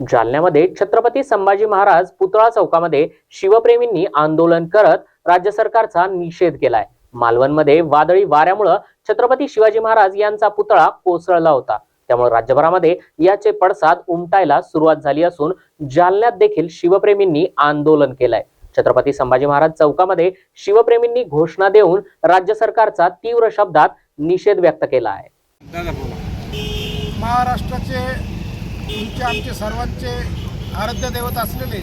जालन्यामध्ये छत्रपती संभाजी महाराज पुतळा चौकामध्ये शिवप्रेमींनी आंदोलन करत राज्य सरकारचा निषेध केलाय. मालवणमध्ये वादळी वाऱ्यामुळं छत्रपती शिवाजी महाराज यांचा पुतळा कोसळला होता. त्यामुळे राज्यभरामध्ये याचे पडसाद उमटायला सुरुवात झाली असून जालन्यात देखील शिवप्रेमींनी आंदोलन केलंय. छत्रपती संभाजी महाराज चौकामध्ये शिवप्रेमींनी घोषणा देऊन राज्य सरकारचा तीव्र शब्दात निषेध व्यक्त केला आहे. महाराष्ट्राचे तुमचे आमचे सर्वांचे आराध्य दैवत असलेले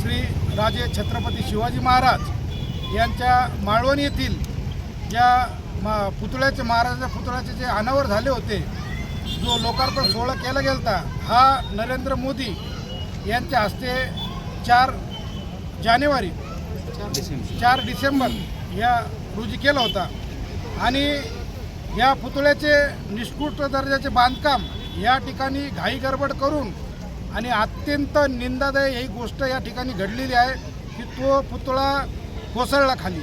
श्री राजे छत्रपती शिवाजी महाराज यांच्या माळवण येथील या मा पुतळ्याचे महाराजाच्या पुतळ्याचे जे अनावर झाले होते जो लोकार्पण सोहळा केला गेला हा नरेंद्र मोदी यांच्या हस्ते चार जानेवारी चार डिसेंबर या रोजी केला होता. आणि या पुतळ्याचे निष्कृष्ट दर्जाचे बांधकाम या ठिकाणी घाई गडबड करून आणि अत्यंत निंदादायी ही गोष्ट या ठिकाणी घडलेली आहे की तो पुतळा कोसळला खाली.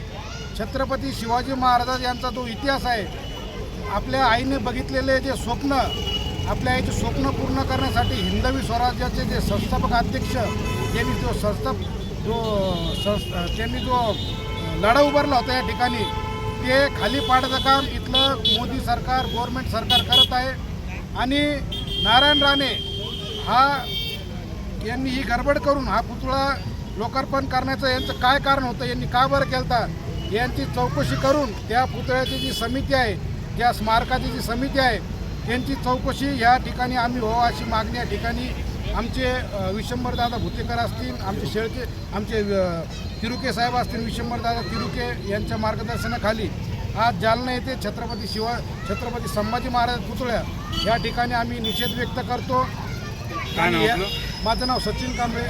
छत्रपती शिवाजी महाराज यांचा जो इतिहास आहे आपल्या आईने बघितलेले जे स्वप्न आपल्या आईचे स्वप्न पूर्ण करण्यासाठी हिंदवी स्वराज्याचे जे संस्थापक अध्यक्ष त्यांनी जो संस्थाप जो संस त्यांनी जो लढा उभारला होता या ठिकाणी ते खाली पाडायचं काम इथलं मोदी सरकार गव्हर्मेंट सरकार करत आहे. आणि नारायण राणे हा यांनी ही गडबड करून हा पुतळा लोकार्पण करण्याचं यांचं काय कारण होतं यांनी का बरं केलता यांची चौकशी करून त्या पुतळ्याची जी समिती आहे त्या स्मारकाची जी समिती आहे त्यांची चौकशी या ठिकाणी आम्ही हो अशी मागणी या ठिकाणी आमचे विशंबरदादा भुतेकर असतील आमचे शेळके आमचे तिरुके साहेब असतील विशंबरदादा तिरुके यांच्या मार्गदर्शनाखाली आज जालना येथे छत्रपती शिवा छत्रपती संभाजी महाराज पुतळ्या या ठिकाणी आम्ही निषेध व्यक्त करतो? माझं नाव सचिन कांबळे